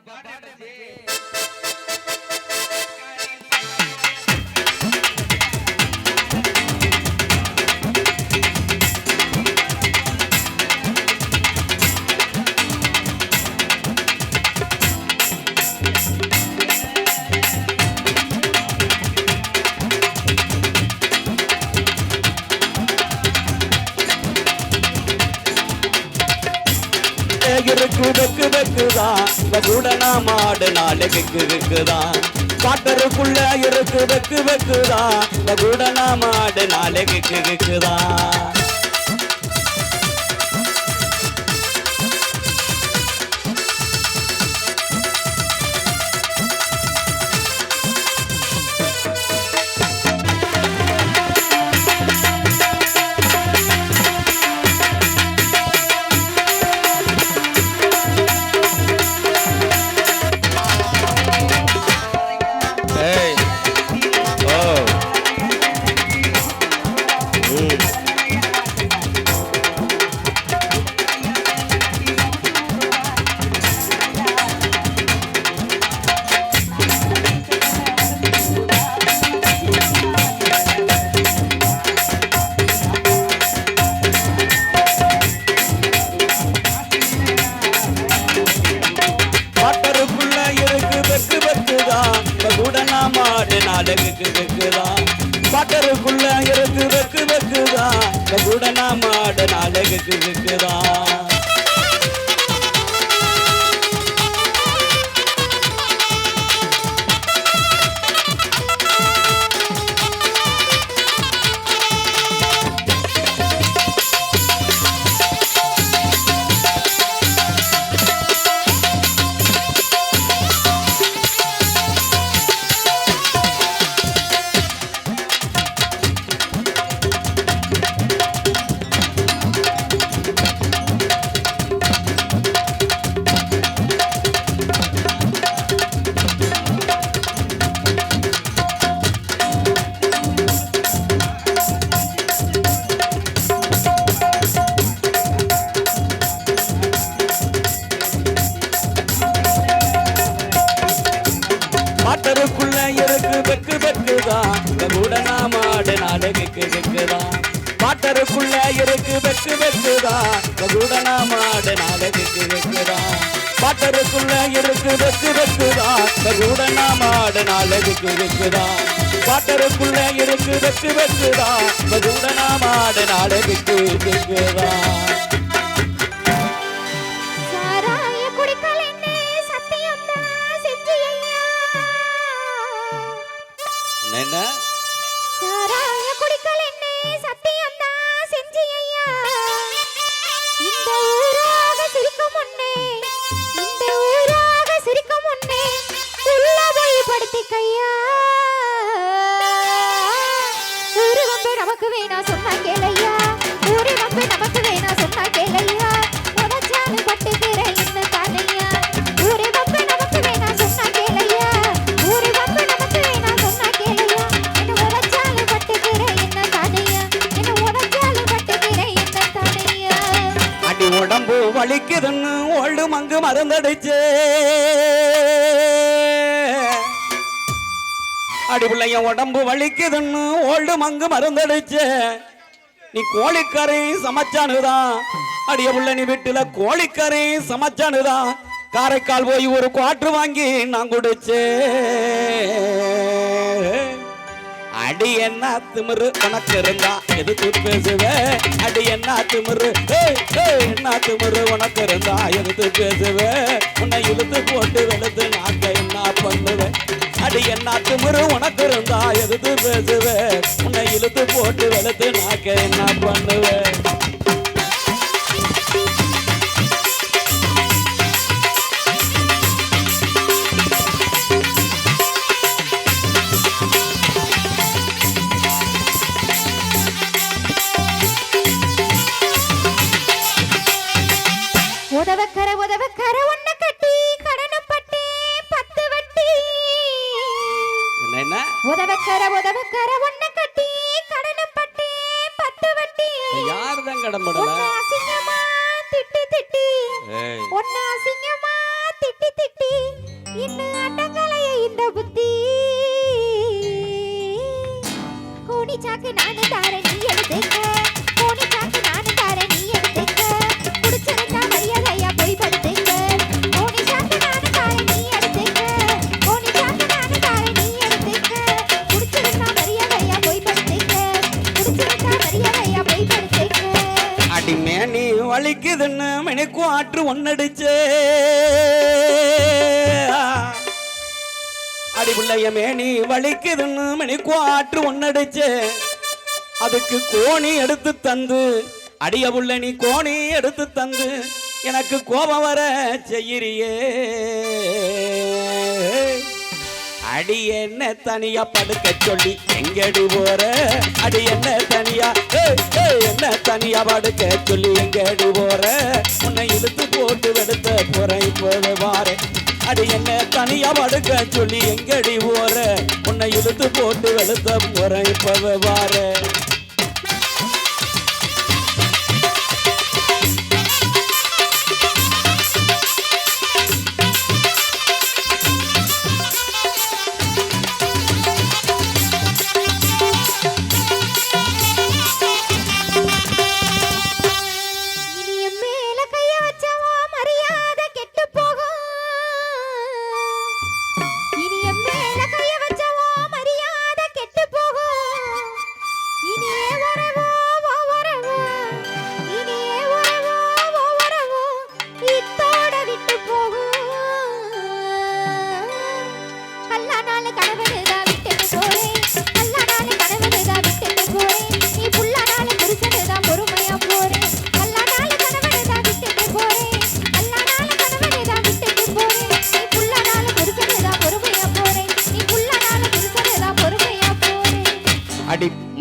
ಬಾಂಡೆ இருக்கு வெக்கு வெக்குதான் இந்த கூட நான் மாடு நாடு விக்கு விக்குதான் காட்டருக்குள்ள இருக்கு வெக்கு வெக்குதா? இந்த கூட நான் மாடு நாடு விக்கு விக்குதான் அடகுக்கு வெக்குதான் பட்டருக்குள்ள விக்குதான் இருக்கு வெக்கு வெக்குதான் கூட நான் மாடு நாடு வெக்குதான் காட்டருக்குள்ள இருக்கு வெக்கு வெக்குதான் இந்த கூட நான் மாடு நாடு விக்கு விக்குதான் காட்டருக்குள்ள இருக்கு வெக்கு வெக்குதான் இந்த கூட நான் மாடு நாடு விக்கு விக்குதான் காட்டருக்குள்ள இருக்கு வெக்கு வெக்குதான் இந்த கூட நான் மாடு நாடு விக்கு விக்குதான் காட்டருக்குள்ள இருக்கு வெக்கு வெக்குதான் இந்த கூட நாடு கையா உருவம்பு நமக்கு வேணா சொன்னா கேளையா. உருவம்பு நமக்கு வேணா சொன்னா கேளையா. உனச்சானு பட்டுக்கிற இந்த தானையா ஊரு நமக்கு வேணா சொன்னா கேளையா. நமக்கு வேணா சொன்னா கேளையா. என்ன பட்டுக்கிற என்ன தானையா என்ன பட்டுக்கிற என்ன தானையா அடி உடம்பு வலிக்குதுன்னு ஓல்டு மங்கு மருந்தடிச்சே. அடி பிள்ளைய உடம்பு வலிக்குதுன்னு ஓல்டு மங்கு மருந்தடிச்சு. நீ கோழிக்கறி சமைச்சானுதான் அடிய புள்ள நீ வீட்டுல கோழிக்கறி சமைச்சானுதான் காரைக்கால் போய் ஒரு குவாட்ரு வாங்கி நான் குடிச்சு. அடி என்ன திமிரு உனக்கு இருந்தா எதுக்கு பேசுவ? அடி என்ன திமிரு? என்ன திமிரு உனக்கு இருந்தா எதுக்கு பேசுவ? உன்னை இழுத்து போட்டு வெளுத்து நாக்க என்ன பண்ணுவேன் அடி என்ன திமிரு உனக்கு இருந்தா எதுக்கு பேசுவேன் உன்னை இழுத்து போட்டு வெளுத்து நாக்க என்ன பண்ணுவேன் உதவக்கர உதவக்கர ஒண்ணு கட்டி கடனப்பட்டே பத்து வட்டி யார் தான் கடம்படல? ஒண்ணு அசிங்கமா திட்டி திட்டி. ஒண்ணு அசிங்கமா திட்டி திட்டி. இன்னும் அட்டங்களைய இந்த புத்தி. கோடி சாக்கு நானு தார நீ எடுத்துக்க கோடி சாக்கு நானு தார எனக்கும் ஆற்று ஒன்னடிச்சே அடி பிள்ளையமே நீ வலிக்குதுன்னு மணிக்கும் ஆற்று ஒன்னடிச்சே அதுக்கு கோணி எடுத்து தந்து அடிய புள்ள நீ கோணி எடுத்து தந்து எனக்கு கோபம் வர செய்யிறியே. அடி என்ன தனியா படுக்க சொல்லி எங்கடி போற? அடி என்ன தனியா தனியா படுக்க சொல்லி எங்கடி போற? உன்னை இழுத்து போட்டு வெடுத்த போறேன் இப்போது வாரு. அடி என்ன தனியா படுக்க சொல்லி எங்கடி போற? உன்னை இழுத்து போட்டு வெளுத்த போறேன் இப்போது வாரு.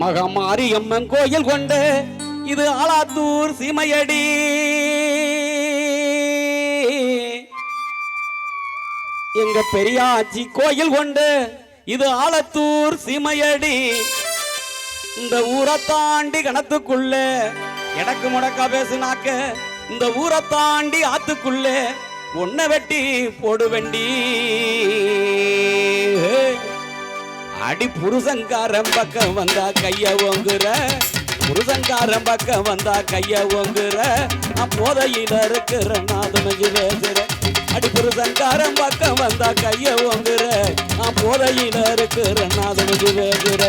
மகமாரி அம்மன் கோயில் கொண்டு இது ஆலாத்தூர் சீமையடி. எங்க பெரியாச்சி கோயில் கொண்டு இது ஆலத்தூர் சீமையடி. இந்த ஊரை தாண்டி கணத்துக்குள்ள எடக்கு முடக்கா பேசுனாக்க இந்த ஊரை தாண்டி ஆத்துக்குள்ளே ஒன்ன வெட்டி போடுவண்டி. அடி புருஷங்காரன் பக்கம் வந்தா கைய ஓங்குற. புருஷங்காரன் பக்கம் வந்தா கைய ஓங்குற. நான் போதையில இருக்கிற நாதனஞ்சு பேசுற அடி புருஷங்காரன் பக்கம் வந்தா கைய ஓங்குற. நான் போதையில இருக்கிற நாதனஞ்சு பேசுற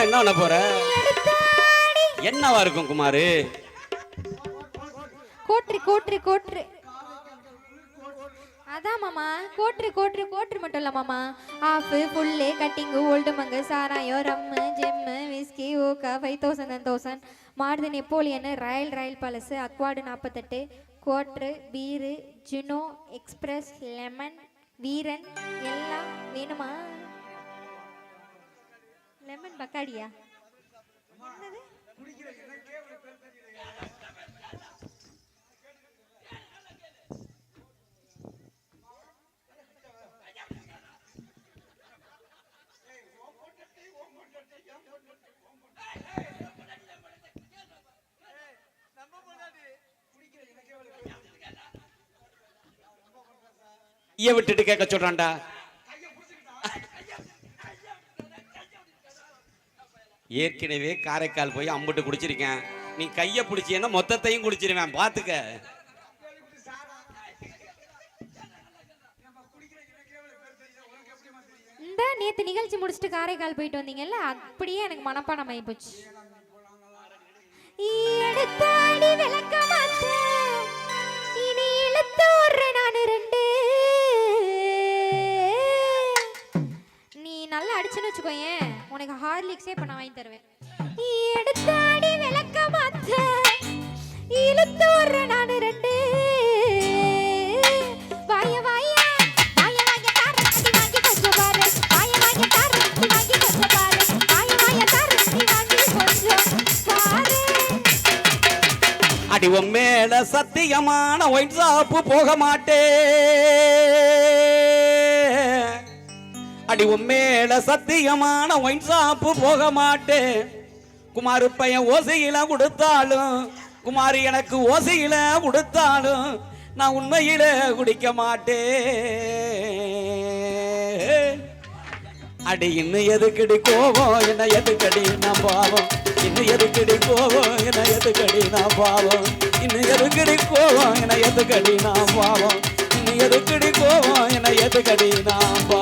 பொறுக்காம என்ன பண்ண போற? என்னவா இருக்கும் குமாரு? கோட்ரு கோட்ரு கோட்ரு அதான் மாமா கோட்ரு கோட்ரு கோட்ரு மட்டும் இல்லை மாமா. ஆஃபு ஃபுல்லு கட்டிங்கு ஓல்டு மங்கு சாராயம் ரம்மு ஜெம்மு whisky ஊக்கா five thousand and thousand Maruti Napoleon royal royal palace அக்வாடு நாற்பத்தெட்டு கோட்ரு பீரு ஜுனோ எக்ஸ்பிரஸ் லெமன் வீரன் எல்லாம் வேணுமா? லெமன் பக்காடியா என்னது? விட்டுட்டு கேட்க சொல்றான்டா. ஏற்கனவே காரைக்கால் போய் அம்பிட்டு குடிச்சிருக்கேன். நீ கையை பிடிச்சேன்னா மொத்தத்தையும் குடிச்சிருவேன். பார்த்துக்க இந்த நேத்து நிகழ்ச்சி முடிச்சுட்டு காரைக்கால் போயிட்டு வந்தீங்கல்ல அப்படியே எனக்கு மனப்பாடம் ஆகி போச்சு எடுத்தாடி விளக்க மாட்டேன் இனி இழுத்து நல்லா அடிச்சுன்னு வச்சுக்கோயேன். உனக்கு ஹார்லிக்ஸே இப்போ நான் வாங்கி தருவேன். எடுத்தாடி விளக்க மாத்த இழுத்து நான் ரெண்டு. வாய வாய வாய வாய தாரு வாங்கி வாங்கி கொஞ்சம் பாரு. வாய வாய தாரு மேல சத்தியமான ஒயிட் சாப்பு போக மாட்டேன் அடி உண்மையில சத்தியமான ஒயின் ஷாப்பு போக மாட்டேன் குமாரு பையன் ஓசையில கொடுத்தாலும் குமாரி எனக்கு ஓசையில கொடுத்தாலும் நான் உண்மையில குடிக்க மாட்டேன் அடி இன்னும் எதுக்கடி கோபம் என்ன எதுக்கடி நான் பாவம்? இன்னும் எதுக்கடி கோபம் என்ன எதுக்கடி நான் பாவம்? இன்னும் எதுக்கடி கோபம் என்ன எதுக்கடி நான் பாவம்? இன்னும் எதுக்கடி கோபம் என்ன எதுக்கடி நான் பாவம்?